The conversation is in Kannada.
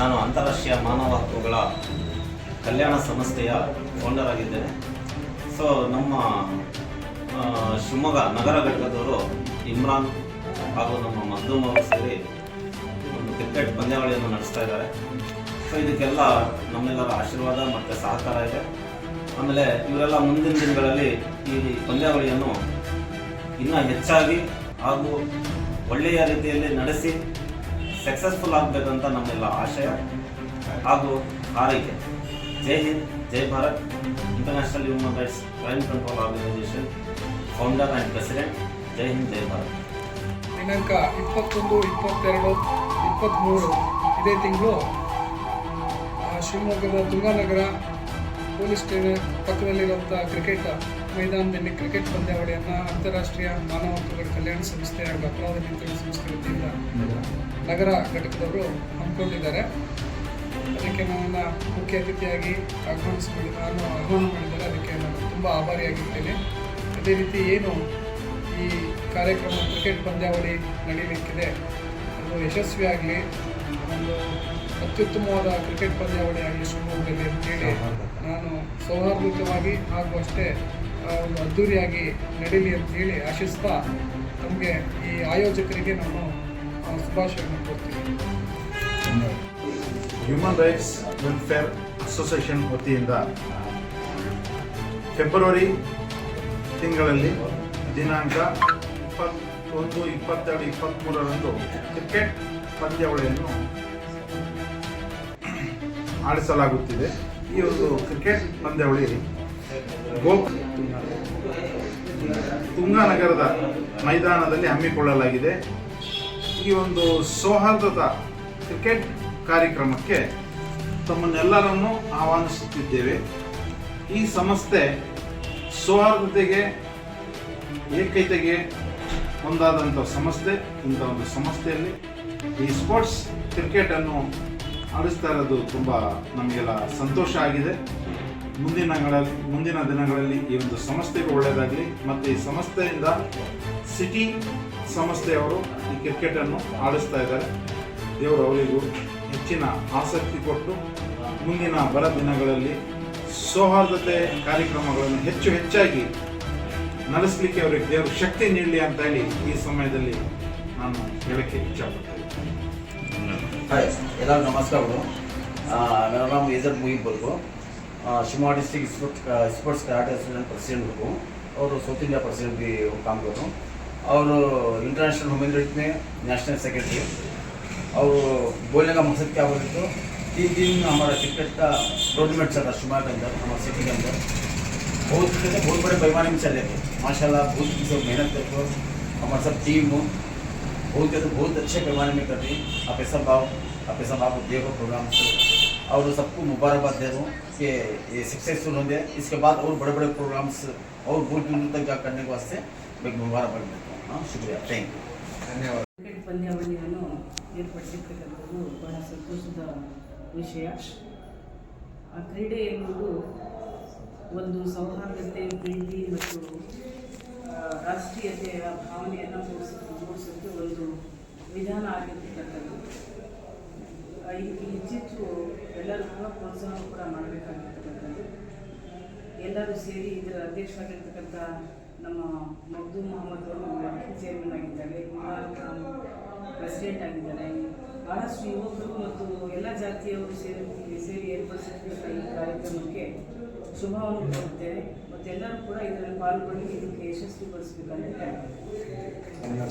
ನಾನು ಅಂತಾರಾಷ್ಟ್ರೀಯ ಮಾನವ ಹಕ್ಕುಗಳ ಕಲ್ಯಾಣ ಸಂಸ್ಥೆಯ ಫೌಂಡರ್ ಆಗಿದ್ದೇನೆ. ಸೊ ನಮ್ಮ ಶಿವಮೊಗ್ಗ ನಗರ ಘಟಕದವರು ಇಮ್ರಾನ್ ಹಾಗೂ ನಮ್ಮ ಮಗ್ದೂಮ್ ಅವರು ಸೇರಿ ಒಂದು ಕ್ರಿಕೆಟ್ ಪಂದ್ಯಾವಳಿಯನ್ನು ನಡೆಸ್ತಾ ಇದ್ದಾರೆ. ಸೊ ಇದಕ್ಕೆಲ್ಲ ನಮ್ಮೆಲ್ಲರ ಆಶೀರ್ವಾದ ಮತ್ತು ಸಹಕಾರ ಇದೆ. ಆಮೇಲೆ ಇವರೆಲ್ಲ ಮುಂದಿನ ದಿನಗಳಲ್ಲಿ ಈ ಪಂದ್ಯಾವಳಿಯನ್ನು ಇನ್ನೂ ಹೆಚ್ಚಾಗಿ ಹಾಗೂ ಒಳ್ಳೆಯ ರೀತಿಯಲ್ಲಿ ನಡೆಸಿ ಸಕ್ಸಸ್ಫುಲ್ ಆಗಬೇಕಂತ ನಮ್ಮೆಲ್ಲ ಆಶಯ ಹಾಗೂ ಹಾರೈಕೆ. ಜೈ ಹಿಂದ್, ಜೈ Bharat. International human rights crime control organisation founder and president ಜೈ ಹಿಂದ್, ಜೈ ಭಾರತ್. ದಿನಾಂಕ ಇಪ್ಪತ್ತೊಂದು, ಇಪ್ಪತ್ತೆರಡು ಇಪ್ಪತ್ತ್ಮೂರು ಇದೇ ತಿಂಗಳು ಶಿವಮೊಗ್ಗದ ತುಂಗಾನಗರ ಪೊಲೀಸ್ ಸ್ಟೇಷನ್ ಪಕ್ಕದಲ್ಲಿರುವಂಥ ಕ್ರಿಕೆಟ್ ಮೈದಾನದಲ್ಲಿ ಕ್ರಿಕೆಟ್ ಪಂದ್ಯಾವಳಿಯನ್ನು ಅಂತಾರಾಷ್ಟ್ರೀಯ ಮಾನವ ಹಕ್ಕುಗಳ ಕಲ್ಯಾಣ ಸಂಸ್ಥೆ ಹಾಗೂ ಅಪರಾಧ ನಿಯಂತ್ರಣ ಸಂಸ್ಥೆ ವತಿಯಿಂದ ನಗರ ಘಟಕದವರು ಹಮ್ಮಿಕೊಂಡಿದ್ದಾರೆ. ಅದಕ್ಕೆ ನನ್ನನ್ನು ಮುಖ್ಯ ಅತಿಥಿಯಾಗಿ ಆಗಮಿಸಿಕೊಂಡು ನಾನು ಆಹ್ವಾನ ಮಾಡಿದ್ದಾರೆ ಅದಕ್ಕೆ ನಾನು ತುಂಬ ಆಭಾರಿಯಾಗಿದ್ದೇನೆ ಅದೇ ರೀತಿ ಏನು ಈ ಕಾರ್ಯಕ್ರಮ ಕ್ರಿಕೆಟ್ ಪಂದ್ಯಾವಳಿ ನಡೀಲಿಕ್ಕಿದೆ ಅದು ಯಶಸ್ವಿಯಾಗಲಿ ಒಂದು ಅತ್ಯುತ್ತಮವಾದ ಕ್ರಿಕೆಟ್ ಪಂದ್ಯಾವಳಿ ಆಗಲಿ ಶಿವಮೊಗ್ಗದಲ್ಲಿ ಅಂತೇಳಿ ನಾನು ಸೌಹಾರ್ದಯುತವಾಗಿ ಹಾಗೂ ಅಷ್ಟೇ ಒಂದು ಅದ್ಧೂರಿಯಾಗಿ ನಡೀಲಿ ಅಂತೇಳಿ ಆಶಿಸ್ತಾ ನಮಗೆ ಈ ಆಯೋಜಕರಿಗೆ ನಾನು ಶುಭಾಶಯವನ್ನು ಕೊಡ್ತೀನಿ ಹ್ಯೂಮನ್ ರೈಟ್ಸ್ ವೆಲ್ಫೇರ್ ಅಸೋಸಿಯೇಷನ್ ವತಿಯಿಂದ ಫೆಬ್ರವರಿ ತಿಂಗಳಲ್ಲಿ ದಿನಾಂಕ ಇಪ್ಪತ್ತೊಂದು, ಇಪ್ಪತ್ತೆರಡು ಇಪ್ಪತ್ತ್ಮೂರರಂದು ಕ್ರಿಕೆಟ್ ಪಂದ್ಯಾವಳಿಯನ್ನು ಆಡಿಸಲಾಗುತ್ತಿದೆ. ಈ ಒಂದು ಕ್ರಿಕೆಟ್ ಪಂದ್ಯಾವಳಿ ಗೋ ತುಂಗಾನಗರದ ಮೈದಾನದಲ್ಲಿ ಹಮ್ಮಿಕೊಳ್ಳಲಾಗಿದೆ. ಈ ಒಂದು ಸೌಹಾರ್ದದ ಕ್ರಿಕೆಟ್ ಕಾರ್ಯಕ್ರಮಕ್ಕೆ ತಮ್ಮನ್ನೆಲ್ಲರನ್ನು ಆಹ್ವಾನಿಸುತ್ತಿದ್ದೇವೆ. ಈ ಸಂಸ್ಥೆ ಸೌಹಾರ್ದತೆಗೆ, ಏಕೈತೆಗೆ ಒಂದಾದಂಥ ಸಂಸ್ಥೆ, ಇಂಥ ಒಂದು ಸಂಸ್ಥೆಯಲ್ಲಿ ಈ ಸ್ಪೋರ್ಟ್ಸ್ ಕ್ರಿಕೆಟನ್ನು ಆಡಿಸ್ತಾ ಇರೋದು ತುಂಬ ನಮಗೆಲ್ಲ ಸಂತೋಷ ಆಗಿದೆ. ಮುಂದಿನಗಳಲ್ಲಿ ಮುಂದಿನ ದಿನಗಳಲ್ಲಿ ಈ ಒಂದು ಸಂಸ್ಥೆಗೂ ಒಳ್ಳೆಯದಾಗಲಿ. ಮತ್ತು ಈ ಸಂಸ್ಥೆಯಿಂದ ಸಿಟಿ ಸಂಸ್ಥೆಯವರು ಈ ಕ್ರಿಕೆಟನ್ನು ಆಡಿಸ್ತಾ ಇದ್ದಾರೆ. ದೇವರು ಅವರಿಗೂ ಹೆಚ್ಚಿನ ಆಸಕ್ತಿ ಕೊಟ್ಟು ಮುಂದಿನ ಬರ ದಿನಗಳಲ್ಲಿ ಸೌಹಾರ್ದತೆ ಕಾರ್ಯಕ್ರಮಗಳನ್ನು ಹೆಚ್ಚು ಹೆಚ್ಚಾಗಿ ನಡೆಸಲಿಕ್ಕೆ ಅವರಿಗೆ ದೇವರು ಶಕ್ತಿ ನೀಡಲಿ ಅಂತ ಹೇಳಿ ಈ ಸಮಯದಲ್ಲಿ ನಾನು ಹೇಳಕ್ಕೆ ಇಚ್ಛಾಪಡ್ತೇನೆ. ಹಾಯ್ ಎಲ್ಲರಿಗೂ ನಮಸ್ಕಾರಗಳು ನನ್ನ ನಾಮ ಮುಗಿಬರ್ಬೋದು मुहिब बल्को Shimoga district sports sports karate association president हूँ और साउथ इंडिया प्रेसिडेंट भी काम करता हूँ और इंटरनेशनल ह्यूमन राइट में नेशनल सेक्रेटरी और बोलने का मकसद क्या बोले तो तीन दिन हमारा क्रिकेट का टूर्नामेंट चल रहा शिमोगा के अंदर हमारे सिटी के अंदर बहुत कहते बहुत बड़े पैमाने में चल रहे थे माशाल्लाह बहुत सब मेहनत करके हमारे सब टीम बहुत कहते बहुत अच्छे पैमाने में कर रही आप सब आओ आप सब आपको देखो प्रोग्राम से और सबको मुबारकबाद दे दूँ कि ये सक्सेसफुल होंगे इसके बाद और बड़े बड़े प्रोग्राम्स और दूर दूर तक जा करने के वास्ते मैं मुबारकबाद देता हूँ हाँ शुक्रिया थैंक यू ಕ್ರಿಕೆಟ್ ಪಂದ್ಯಾವಳಿಯನ್ನು ಏರ್ಪಡಿಸಿರ್ತಕ್ಕಂಥದ್ದು ಬಹಳ ಸಂತೋಷದ ವಿಷಯ ಆ ಕ್ರೀಡೆ ಎನ್ನುವುದು ಒಂದು ಸೌಹಾರ್ದತೆ ಪ್ರೀತಿ ಮತ್ತು ಆ, ರಾಷ್ಟ್ರೀಯತೆಯ ಭಾವನೆಯನ್ನು ಮೂಡಿಸ ಮೂಡಿಸೋದು ಒಂದು ವಿಧಾನ ಆಗಿರ್ತಕ್ಕಂಥದ್ದು ಪ್ರೋತ್ಸಾಹ ಕೂಡ ಮಾಡಬೇಕಾಗಿರ್ತಕ್ಕಂಥದ್ದು. ಎಲ್ಲರೂ ಸೇರಿ ಇದರ ಅಧ್ಯಕ್ಷರಾಗಿರ್ತಕ್ಕಂಥ ನಮ್ಮ ಮಗ್ದೂ ಮೊಹಮ್ಮದ್ ಅವರು ಚೇರ್ಮನ್ ಆಗಿದ್ದಾರೆ. ಪ್ರೆಸಿಡೆಂಟ್ ಆಗಿದ್ದಾರೆ. ಬಹಳಷ್ಟು ಯುವಕರು ಮತ್ತು ಎಲ್ಲ ಜಾತಿಯವರು ಸೇರಿ ಸೇರಿ ಏರ್ಪಡಿಸಿರ್ತಕ್ಕಂಥ ಈ ಕಾರ್ಯಕ್ರಮಕ್ಕೆ ಶುಭವನ್ನು ಕೋರುತ್ತೇನೆ. ಮತ್ತೆಲ್ಲರೂ ಕೂಡ ಇದರಲ್ಲಿ ಪಾಲ್ಗೊಂಡು ಇದಕ್ಕೆ ಯಶಸ್ವಿಗೊಳಿಸಬೇಕಂತ ಹೇಳ್ತೀನಿ